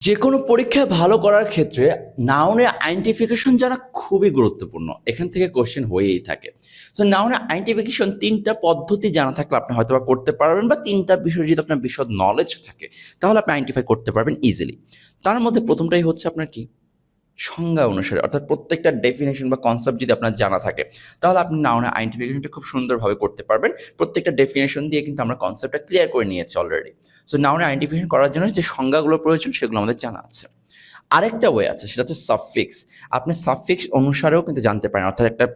যে কোনো পরীক্ষায় ভালো করার ক্ষেত্রে নাউনের আইডেন্টিফিকেশন জানা খুবই গুরুত্বপূর্ণ। এখান থেকে কোশ্চেন হয়েই থাকে। সো নাউনের আইডেন্টিফিকেশন তিনটা পদ্ধতি জানা থাকলে আপনি হয়তো বা করতে পারবেন বা তিনটা বিষয় যদি আপনার বিশদ নলেজ থাকে, তাহলে আপনি আইডেন্টিফাই করতে পারবেন ইজিলি তার মধ্যে প্রথমটাই হচ্ছে আপনার কি? সংজ্ঞা অনুসারে, অর্থাৎ প্রত্যেকটা ডেফিনেশন বা কনসেপ্ট যদি আপনার জানা থাকে, তাহলে আপনি নাউনের আইডেন্টিফিকেশনটা খুব সুন্দরভাবে করতে পারবেন। প্রত্যেকটা ডেফিনেশন দিয়ে কিন্তু আমরা কনসেপ্টটা ক্লিয়ার করে নিয়েছি অলরেডি সো নাউনের আইডেন্টিফিকেশন করার জন্য যে সংজ্ঞাগুলো প্রয়োজন, সেগুলো আমাদের জানা আছে। আরেকটা ওয়ে আছে, সেটা হচ্ছে সাবফিক্স আপনি সাবফিক্স অনুসারেও কিন্তু জানতে পারেন, অর্থাৎ একটা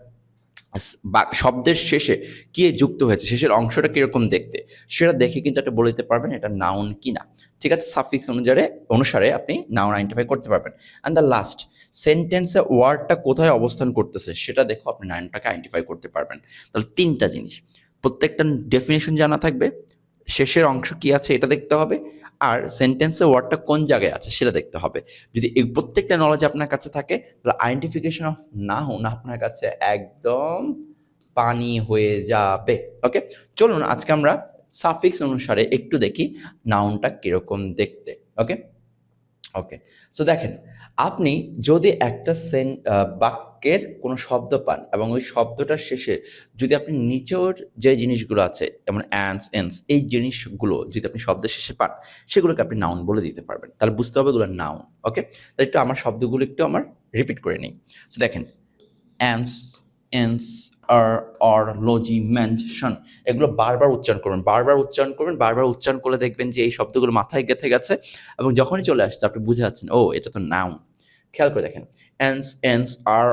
শব্দের শেষে কি যুক্ত হয়েছে, শেষের অংশটা কীরকম দেখতে, সেটা দেখে কিন্তু একটা বলে দিতে পারবেন এটা নাউন কি না ঠিক আছে? সাফিক্স অনুযায়ী অনুসারে আপনি নাউন আইডেন্টিফাই করতে পারবেন। অ্যান্ড দ্য লাস্ট সেন্টেন্সে ওয়ার্ডটা কোথায় অবস্থান করতেছে, সেটা দেখো আপনি নাউনটাকে আইডেন্টিফাই করতে পারবেন। তাহলে তিনটা জিনিস, প্রত্যেকটা ডেফিনেশন জানা থাকবে, শেষের অংশ কি আছে এটা দেখতে হবে আর সেন্টেন্সে ওয়ার্ডটা কোন জায়গায় আছে সেটা দেখতে হবে। যদি এই প্রত্যেকটা নলেজ আপনার কাছে থাকে তাহলে আইডেন্টিফিকেশন অফ নাউন আপনার কাছে একদম পানি হয়ে যাবে। ওকে চলুন আজকে আমরা সাফিক্স অনুসারে একটু দেখি নাউনটা কীরকম দেখতে। ওকে ওকে সো দেখেন আপনি যদি একটা সেন আহ, বাক্যের কোনো শব্দ পান এবং ওই শব্দটার শেষে যদি আপনি নিচের যে জিনিসগুলো আছে, যেমন অ্যান্স এন্স এই জিনিসগুলো যদি আপনি শব্দের শেষে পান, সেগুলোকে আপনি নাউন বলে দিতে পারবেন। তাহলে বুঝতে হবে এগুলো নাউন ওকে তাহলে একটু আমার শব্দগুলো একটু আমার রিপিট করে নিই। সো দেখেন অ্যান্স এন্স আর অর লজি মেনশন এগুলো বারবার উচ্চারণ করবেন, বারবার উচ্চারণ করবেন, বারবার উচ্চারণ করলে দেখবেন যে এই শব্দগুলো মাথায় গেঁথে গেছে এবং যখনই চলে আসছে, আপনি বুঝে যাচ্ছেন, ও, এটা তো নাউন খেয়াল করে দেখেন। এন্স এন্স আর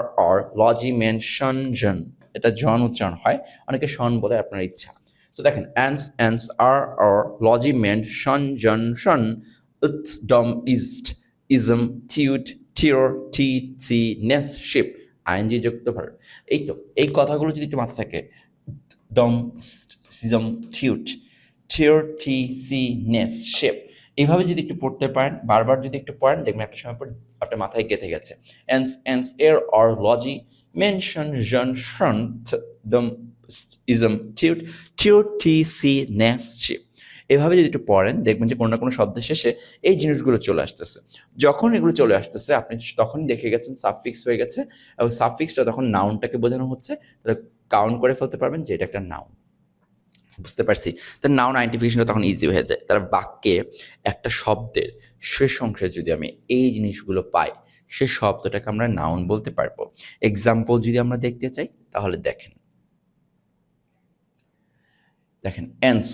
লজি মেনশন জন এটা জন উচ্চারণ হয়, অনেকে শন বলে, আপনার ইচ্ছা। তো দেখেন অ্যান্স অ্যান্স আর লজি মেন শন sion tion th dom ist ism tude ture ty cy ness ship ING যুক্ত ভার এই তো, এই কথাগুলো যদি একটু মাথা থাকে দম সিজম টিউট ture ty cy ness sheep এইভাবে যদি একটু পড়তে পারেন, বারবার যদি একটু পড়েন, দেখবেন একটা সময় পর আপনার মাথায় গেঁথে গেছে। এন্স এন্স এর or লজি mention sion tion dom ism tude ture ty cy ness ship এভাবে যদি একটু পড়েন, দেখবেন যে কোনো না কোনো শব্দের শেষে এই জিনিসগুলো চলে আসতেছে। যখন এগুলো চলে আসতেছে, আপনি তখনই দেখে গেছেন সাবফিক্স হয়ে গেছে এবং সাবফিক্সটা তখন নাউনটাকে বোঝানো হচ্ছে। তাহলে কাউন্ট করে ফেলতে পারবেন যে এটা একটা নাউন বুঝতে পারছি? তার নাউন আইডেন্টিফিকেশনটা তখন ইজি হয়ে যায়। তার বাক্যে একটা শব্দের শেষ অংশে যদি আমি এই জিনিসগুলো পাই, সে শব্দটাকে আমরা নাউন বলতে পারব। এক্সাম্পল যদি আমরা দেখতে চাই, তাহলে দেখেন। দেখেন এন্স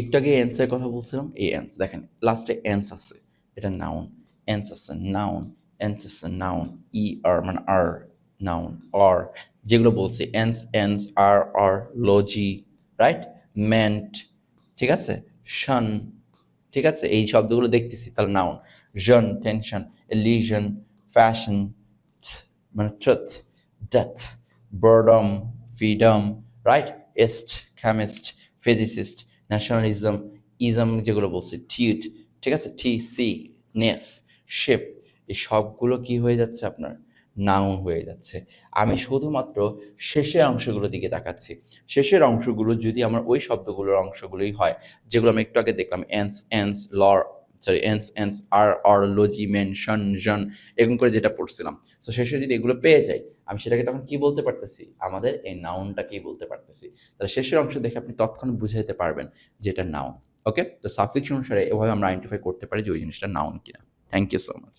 একটু আগে এন্সের কথা বলছিলাম, এই এন্স দেখেন লাস্টে এন্স আছে, এটা নাউন এন্স আছে নাউন এন্স আছে নাউন ই আর মানে আর নাউন অর যেগুলো বলছি এন্স এন্স আর আর লজি রাইট মেন্ট ঠিক আছে? শন, ঠিক আছে? এই শব্দগুলো দেখতেছি, তাহলে noun sion tension elision fashion মানে truth death boredom freedom right est chemist physicist nationalism ism যেগুলো বলছি টিউট ঠিক আছে? টি সি নেস শেপ এই সবগুলো কি হয়ে যাচ্ছে আপনার? নাউন হয়ে যাচ্ছে। আমি শুধুমাত্র শেষের অংশগুলোর দিকে তাকাচ্ছি। শেষের অংশগুলো যদি আমার ওই শব্দগুলোর অংশগুলোই হয়, যেগুলো আমি একটু আগে দেখলাম, ence ence, লর sorry ence ence, er, or, logy mention sion, এরকম করে যেটা পড়ছিলাম। তো শেষে যদি এগুলো পেয়ে যাই, আমি সেটাকে তখন কি বলতে পারতেছি? আমাদের এই নাউনটাকেই বলতে পারতেছি। তাহলে শেষের অংশ দেখে আপনি তৎক্ষণাৎ বুঝাইতে পারবেন যে এটা নাউন, ওকে? তো সাফিক্স অনুসারে এভাবে আমরা আইডেন্টিফাই করতে পারি যে ওই জিনিসটা নাউন কিনা। Thank you so much